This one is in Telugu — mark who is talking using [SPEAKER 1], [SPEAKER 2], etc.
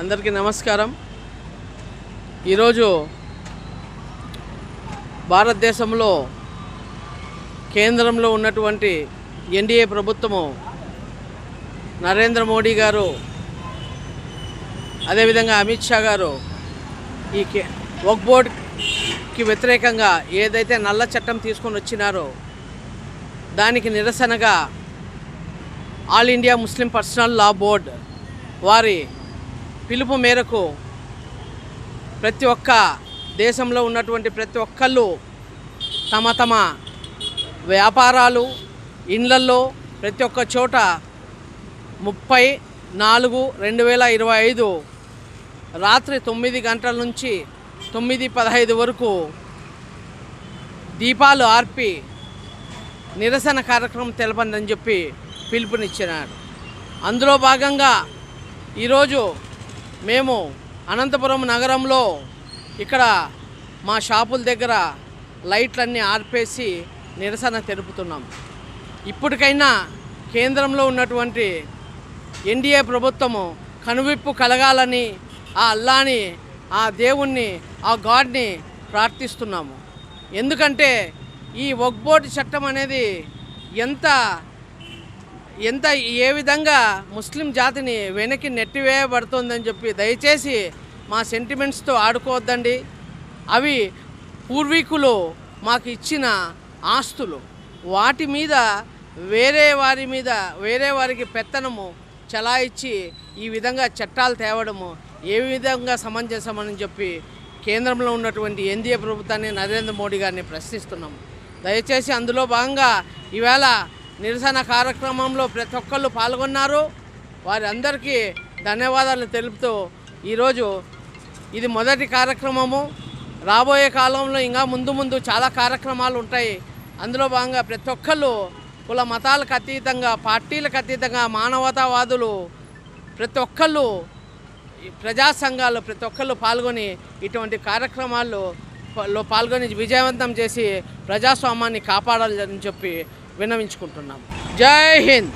[SPEAKER 1] అందరికీ నమస్కారం. ఈరోజు భారతదేశంలో కేంద్రంలో ఉన్నటువంటి ఎన్డీఏ ప్రభుత్వము నరేంద్ర మోడీ గారు అదేవిధంగా అమిత్ షా గారు ఈ కే వక్ బోర్డ్కి వ్యతిరేకంగా ఏదైతే నల్ల చట్టం తీసుకొని వచ్చినారో దానికి నిరసనగా All India Muslim Personal Law Board వారి పిలుపు మేరకు ప్రతి ఒక్క దేశంలో ఉన్నటువంటి ప్రతి ఒక్కళ్ళు తమ తమ వ్యాపారాలు ఇండ్లల్లో ప్రతి ఒక్క చోట ముప్పై నాలుగు రెండు వేల ఇరవై ఐదు రాత్రి తొమ్మిది గంటల నుంచి తొమ్మిది పదహైదు వరకు దీపాలు ఆర్పి నిరసన కార్యక్రమం తెలపందని చెప్పి పిలుపునిచ్చినాడు అందులో భాగంగా ఈరోజు మేము అనంతపురం నగరంలో ఇక్కడ మా షాపుల దగ్గర లైట్లన్నీ ఆర్పేసి నిరసన తెలుపుతున్నాం. ఇప్పటికైనా కేంద్రంలో ఉన్నటువంటి ఎన్డీఏ ప్రభుత్వము కనువిప్పు కలగాలని ఆ అల్లాని ఆ దేవుణ్ణి ఆ గాడ్ని ప్రార్థిస్తున్నాము. ఎందుకంటే ఈ వక్బోర్డ్ చట్టం అనేది ఎంత ఎంత ఏ విధంగా ముస్లిం జాతిని వెనక్కి నెట్టివేయబడుతోందని చెప్పి దయచేసి మా సెంటిమెంట్స్తో ఆడుకోవద్దండి. అవి పూర్వీకులు మాకు ఇచ్చిన ఆస్తులు. వాటి మీద వేరే వారి మీద వేరే వారికి పెత్తనము చలాయిచ్చి ఈ విధంగా చట్టాలు తేవడము ఏ విధంగా సమంజసమని చెప్పి కేంద్రంలో ఉన్నటువంటి ఎన్డీఏ ప్రభుత్వాన్ని నరేంద్ర మోడీ గారిని ప్రశ్నిస్తున్నాము. దయచేసి అందులో భాగంగా ఈవేళ నిరసన కార్యక్రమంలో ప్రతి ఒక్కళ్ళు పాల్గొన్నారు. వారి అందరికీ ధన్యవాదాలు తెలుపుతూ ఈరోజు ఇది మొదటి కార్యక్రమము. రాబోయే కాలంలో ఇంకా ముందు ముందు చాలా కార్యక్రమాలు ఉంటాయి. అందులో భాగంగా ప్రతి ఒక్కళ్ళు కుల మతాలకు అతీతంగా పార్టీలకు అతీతంగా మానవతావాదులు ప్రతి ఒక్కళ్ళు ప్రజా సంఘాలు ప్రతి ఒక్కళ్ళు పాల్గొని ఇటువంటి కార్యక్రమాల్లో లో పాల్గొని విజయవంతం చేసి ప్రజాస్వామ్యాన్ని కాపాడాలని చెప్పి విన్నవించుకుంటున్నాం జై హింద్.